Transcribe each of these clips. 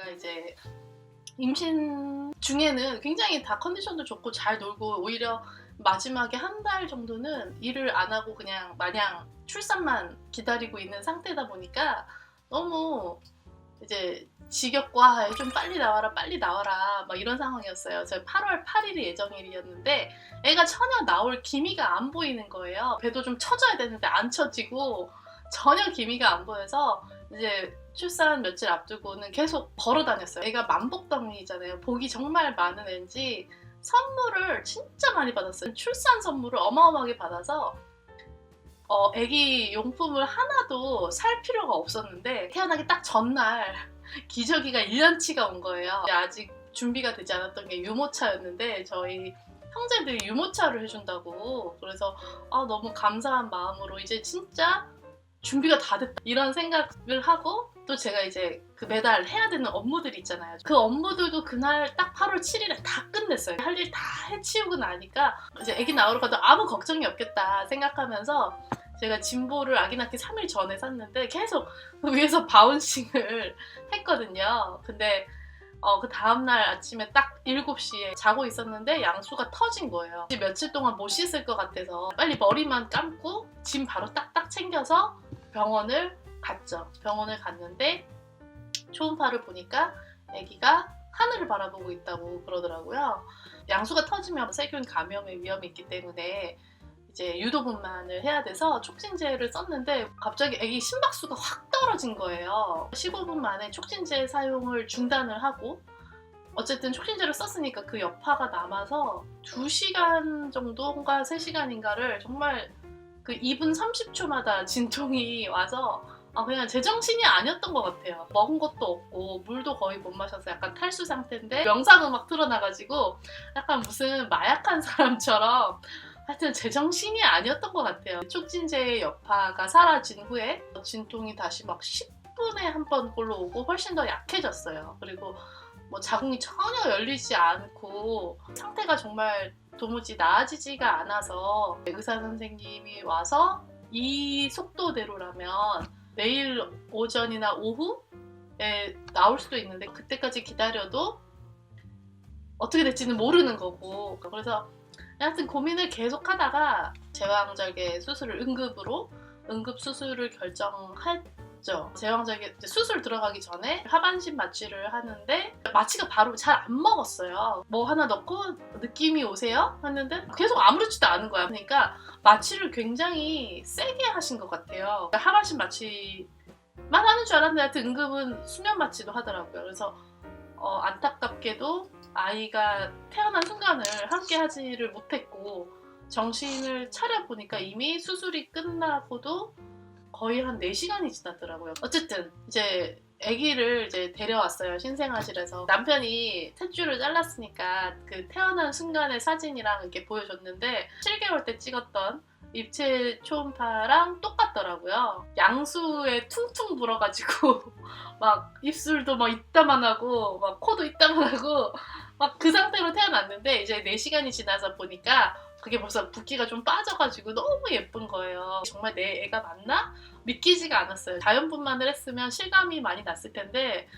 애가 이제 임신 중에는 굉장히 다 컨디션도 좋고 잘 놀고 오히려 마지막에 한 달 정도는 일을 안 하고 그냥 마냥 출산만 기다리고 있는 상태다 보니까 너무 이제 아, 좀 빨리 나와라 빨리 나와라 막 이런 상황이었어요. 저희 8월 8일이 예정일이었는데 애가 전혀 나올 기미가 안 보이는 거예요. 배도 좀 쳐져야 되는데 안 쳐지고 전혀 기미가 안 보여서 이제 출산 며칠 앞두고는 계속 걸어 다녔어요. 애가 만복덩이잖아요. 복이 정말 많은 애인지 선물을 진짜 많이 받았어요. 출산 선물을 어마어마하게 받아서 어, 애기 용품을 하나도 살 필요가 없었는데 태어나기 딱 전날 기저귀가 1년치가 온 거예요. 아직 준비가 되지 않았던 게 유모차였는데 저희 형제들이 유모차를 해준다고 그래서 아, 너무 감사한 마음으로 이제 진짜 준비가 다 됐다 이런 생각을 하고 또 제가 이제 그 매달 해야 되는 업무들이 있잖아요. 그 업무들도 그날 딱 8월 7일에 다 끝냈어요. 할 일 다 해치우고 나니까 이제 아기 나오러 가도 아무 걱정이 없겠다 생각하면서 제가 진보를 아기 낳기 3일 전에 샀는데 계속 그 위에서 바운싱을 했거든요. 근데 어, 그 다음날 아침에 딱 7시에 자고 있었는데 양수가 터진 거예요. 며칠 동안 못 씻을 것 같아서 빨리 머리만 감고 짐 바로 딱딱 챙겨서 병원을 갔죠. 병원을 갔는데 초음파를 보니까 아기가 하늘을 바라보고 있다고 그러더라고요. 양수가 터지면 세균 감염의 위험이 있기 때문에 이제 유도 분만을 해야 돼서 촉진제를 썼는데 갑자기 아기 심박수가 확 떨어진 거예요. 15분 만에 촉진제 사용을 중단을 하고 어쨌든 촉진제를 썼으니까 그 여파가 남아서 2시간 정도인가 3시간인가를 정말 그 2분 30초마다 진통이 와서 아 그냥 제정신이 아니었던 것 같아요. 먹은 것도 없고 물도 거의 못 마셔서 약간 탈수 상태인데 명상 음악 틀어놔가지고 약간 무슨 마약한 사람처럼 하여튼 제정신이 아니었던 것 같아요. 촉진제의 여파가 사라진 후에 진통이 다시 막 10분에 한번 꼴로 오고 훨씬 더 약해졌어요. 그리고 뭐 자궁이 전혀 열리지 않고 상태가 정말 도무지 나아지지가 않아서 의사 선생님이 와서 이 속도대로라면 내일 오전이나 오후에 나올 수도 있는데 그때까지 기다려도 어떻게 될지는 모르는 거고. 그래서 하여튼 고민을 계속 하다가 제왕절개 수술을 응급으로 응급 수술을 결정 했죠. 제왕절개 수술 들어가기 전에 하반신 마취를 하는데 마취가 바로 잘 안 먹었어요. 뭐 하나 넣고 느낌이 오세요? 했는데 계속 아무렇지도 않은 거야. 그러니까 마취를 굉장히 세게 하신 것 같아요. 하반신 마취만 하는 줄 알았는데 응급은 수면 마취도 하더라고요. 그래서 어, 안타깝게도 아이가 태어난 순간을 함께 하지를 못했고 정신을 차려 보니까 이미 수술이 끝나고도 거의 한 4시간이 지났더라고요. 어쨌든 이제 아기를 이제 데려왔어요 신생아실에서 남편이 탯줄을 잘랐으니까 그 태어난 순간의 사진이랑 이렇게 보여줬는데 7개월 때 찍었던 입체 초음파랑 똑같더라고요. 양수에 퉁퉁 불어가지고 막 입술도 막 이따만하고 막 코도 이따만하고 막 그 상태로 태어났는데 이제 4시간이 지나서 보니까 그게 벌써 붓기가 좀 빠져가지고 너무 예쁜 거예요. 정말 내 애가 맞나? 믿기지가 않았어요. 자연분만을 했으면 실감이 많이 났을 텐데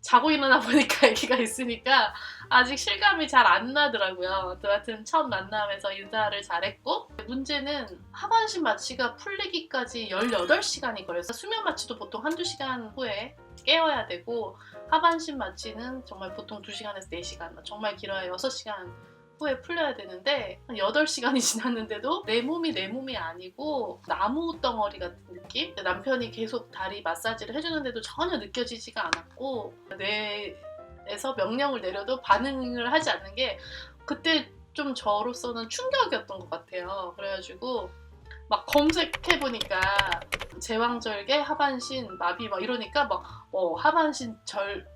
자고 일어나 보니까 아기가 있으니까 아직 실감이 잘 안 나더라고요. 여하튼 첫 만남에서 인사를 잘했고 문제는 하반신 마취가 풀리기까지 18시간이 걸려서 수면 마취도 보통 한두 시간 후에 깨어야 되고 하반신 마취는 정말 보통 2시간에서 4시간 정말 길어야 6시간 후에 풀려야 되는데 한 8시간이 지났는데도 내 몸이 내 몸이 아니고 나무 덩어리 같은 느낌? 남편이 계속 다리 마사지를 해주는데도 전혀 느껴지지가 않았고 뇌에서 명령을 내려도 반응을 하지 않는 게 그때 좀 저로서는 충격이었던 것 같아요. 그래가지고 막 검색해보니까 제왕절개, 하반신, 마비 막 이러니까 막 어, 하반신 절,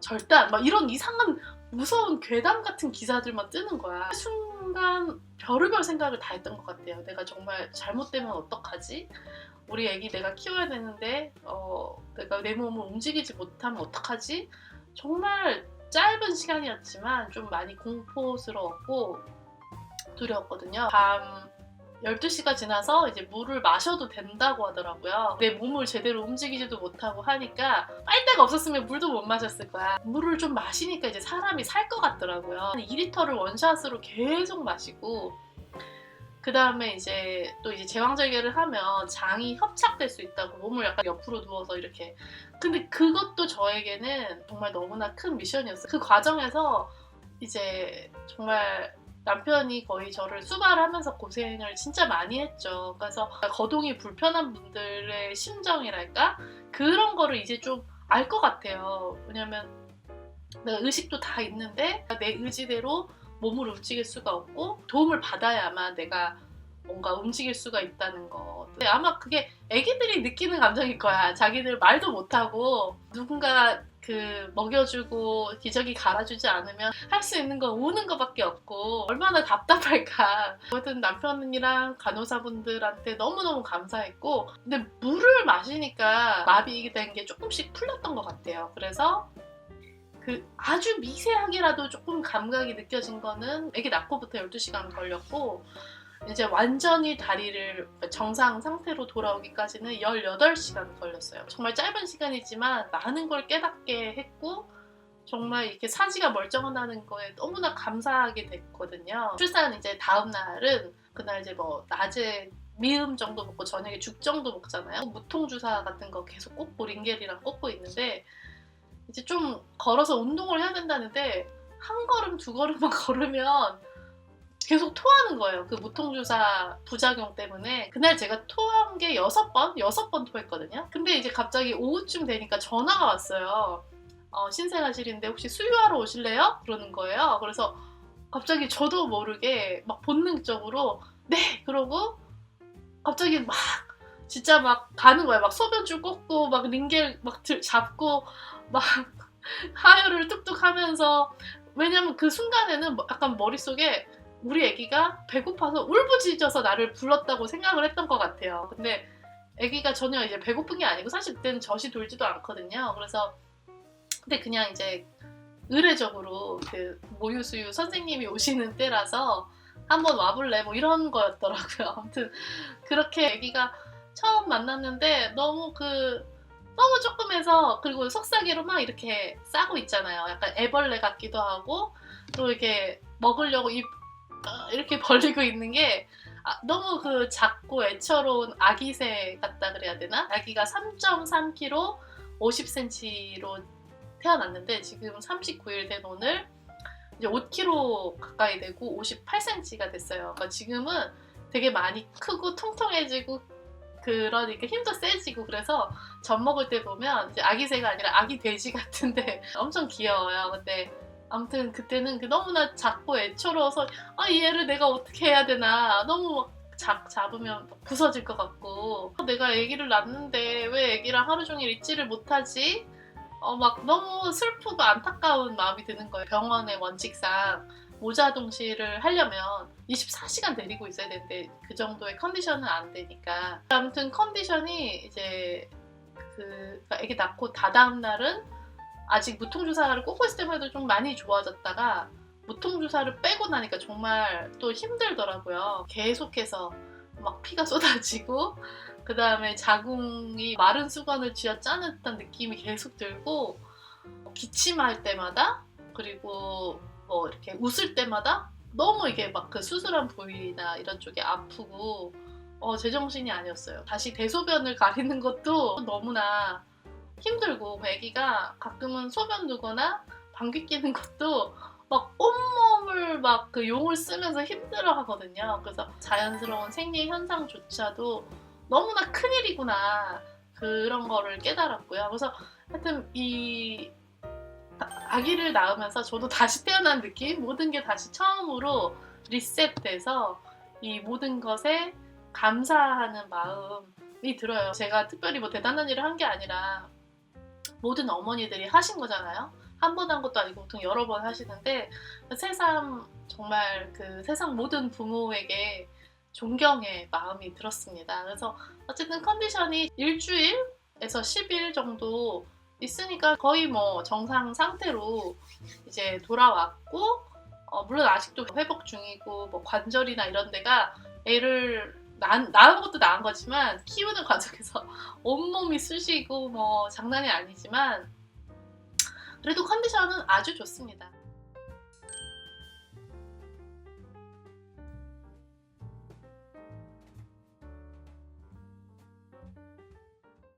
절단 막 이런 이상한 무서운 괴담 같은 기사들만 뜨는 거야. 순간 별의별 생각을 다 했던 것 같아요. 내가 정말 잘못되면 어떡하지? 우리 애기 내가 키워야 되는데 어, 내가 내 몸을 움직이지 못하면 어떡하지? 정말 짧은 시간이었지만 좀 많이 공포스러웠고 두려웠거든요. 밤 12시가 지나서 이제 물을 마셔도 된다고 하더라고요. 내 몸을 제대로 움직이지도 못하고 하니까 빨대가 없었으면 물도 못 마셨을 거야. 물을 좀 마시니까 이제 사람이 살 것 같더라고요. 2리터를 원샷으로 계속 마시고 그 다음에 이제 또 이제 제왕절개를 하면 장이 협착될 수 있다고 몸을 약간 옆으로 누워서 이렇게 근데 그것도 저에게는 정말 너무나 큰 미션이었어요. 그 과정에서 이제 정말 남편이 거의 저를 수발하면서 고생을 진짜 많이 했죠. 그래서 거동이 불편한 분들의 심정이랄까 그런 거를 이제 좀 알 것 같아요. 왜냐면 내가 의식도 다 있는데 내 의지대로 몸을 움직일 수가 없고 도움을 받아야만 내가 뭔가 움직일 수가 있다는 거. 근데 아마 그게 애기들이 느끼는 감정일 거야. 자기들 말도 못하고 누군가 그 먹여주고 기저귀 갈아주지 않으면 할 수 있는 건 우는 것밖에 없고 얼마나 답답할까. 모든 남편이랑 간호사분들한테 너무너무 감사했고 근데 물을 마시니까 마비 된 게 조금씩 풀렸던 것 같아요. 그래서 그 아주 미세하게라도 조금 감각이 느껴진 거는 애기 낳고부터 12시간 걸렸고 이제 완전히 다리를 정상 상태로 돌아오기까지는 18시간 걸렸어요. 정말 짧은 시간이지만 많은 걸 깨닫게 했고 정말 이렇게 사지가 멀쩡하다는 거에 너무나 감사하게 됐거든요. 출산 이제 다음 날은 그날 이제 뭐 낮에 미음 정도 먹고 저녁에 죽 정도 먹잖아요. 무통 주사 같은 거 계속 꽂고 링겔이랑 꽂고 있는데 이제 좀 걸어서 운동을 해야 된다는데 한 걸음 두 걸음만 걸으면 계속 토하는 거예요. 그 무통주사 부작용 때문에. 그날 제가 토한 게 여섯 번? 여섯 번 토했거든요. 근데 이제 갑자기 오후쯤 되니까 전화가 왔어요. 어, 신생아실인데 혹시 수유하러 오실래요? 그러는 거예요. 그래서 갑자기 저도 모르게 막 본능적으로 네! 그러고 갑자기 막 진짜 막 가는 거야. 막 소변줄 꽂고 막 링겔 막 들, 잡고 막 하혈을 뚝뚝 하면서 왜냐면 그 순간에는 뭐 약간 머릿속에 우리 애기가 배고파서 울부짖어서 나를 불렀다고 생각을 했던 것 같아요. 근데 애기가 전혀 이제 배고픈 게 아니고 사실 그때는 젖이 돌지도 않거든요. 그래서 근데 그냥 이제 의례적으로 그 모유수유 선생님이 오시는 때라서 한번 와볼래 뭐 이런 거였더라고요. 아무튼 그렇게 애기가 처음 만났는데 너무 그 너무 조금해서 그리고 속삭이로 막 이렇게 싸고 있잖아요. 약간 애벌레 같기도 하고 또 이렇게 먹으려고 입 어, 이렇게 벌리고 있는 게 아, 너무 그 작고 애처로운 아기새 같다 그래야 되나? 아기가 3.3kg, 50cm로 태어났는데 지금 39일 된 오늘 이제 5kg 가까이 되고 58cm가 됐어요. 그러니까 지금은 되게 많이 크고 통통해지고 그러니까 힘도 세지고 그래서 젖 먹을 때 보면 아기새가 아니라 아기 돼지 같은데 엄청 귀여워요. 근데 아무튼 그때는 그 너무나 작고 애처로워서 아 얘를 내가 어떻게 해야 되나 너무 막 잡, 잡으면 막 부서질 것 같고 어, 내가 아기를 낳는데 왜 아기랑 하루 종일 있지를 못하지? 어 막 너무 슬프고 안타까운 마음이 드는 거예요. 병원의 원칙상 모자 동시를 하려면 24시간 데리고 있어야 되는데 그 정도의 컨디션은 안 되니까 아무튼 컨디션이 이제 그 애기 낳고 다다음 날은 아직 무통주사를 있을 때만 해도 좀 많이 좋아졌다가 무통주사를 빼고 나니까 정말 또 힘들더라고요. 계속해서 막 피가 쏟아지고 그 다음에 자궁이 마른 수건을 쥐어 짜는 듯한 느낌이 계속 들고 기침할 때마다 그리고 뭐 이렇게 웃을 때마다 너무 이게 막 그 수술한 부위나 이런 쪽이 아프고 어 제정신이 아니었어요. 다시 대소변을 가리는 것도 너무나 힘들고 아기가 가끔은 소변 두거나 방귀 뀌는 것도 막 온몸을 막 그 용을 쓰면서 힘들어 하거든요. 그래서 자연스러운 생리 현상조차도 너무나 큰일이구나. 그런 거를 깨달았고요. 그래서 하여튼 이 아기를 낳으면서 저도 다시 태어난 느낌? 모든 게 다시 처음으로 리셋돼서 이 모든 것에 감사하는 마음이 들어요. 제가 특별히 뭐 대단한 일을 한 게 아니라 모든 어머니들이 하신 거잖아요. 한 번 한 것도 아니고 보통 여러 번 하시는데 세상 정말 그 세상 모든 부모에게 존경의 마음이 들었습니다. 그래서 어쨌든 컨디션이 일주일에서 10일 정도 있으니까 거의 뭐 정상 상태로 이제 돌아왔고 어, 물론 아직도 회복 중이고 뭐 관절이나 이런 데가 애를 낳, 낳은 것도 낳은 거지만 키우는 과정에서 온몸이 쑤시고 뭐 장난이 아니지만 그래도 컨디션은 아주 좋습니다.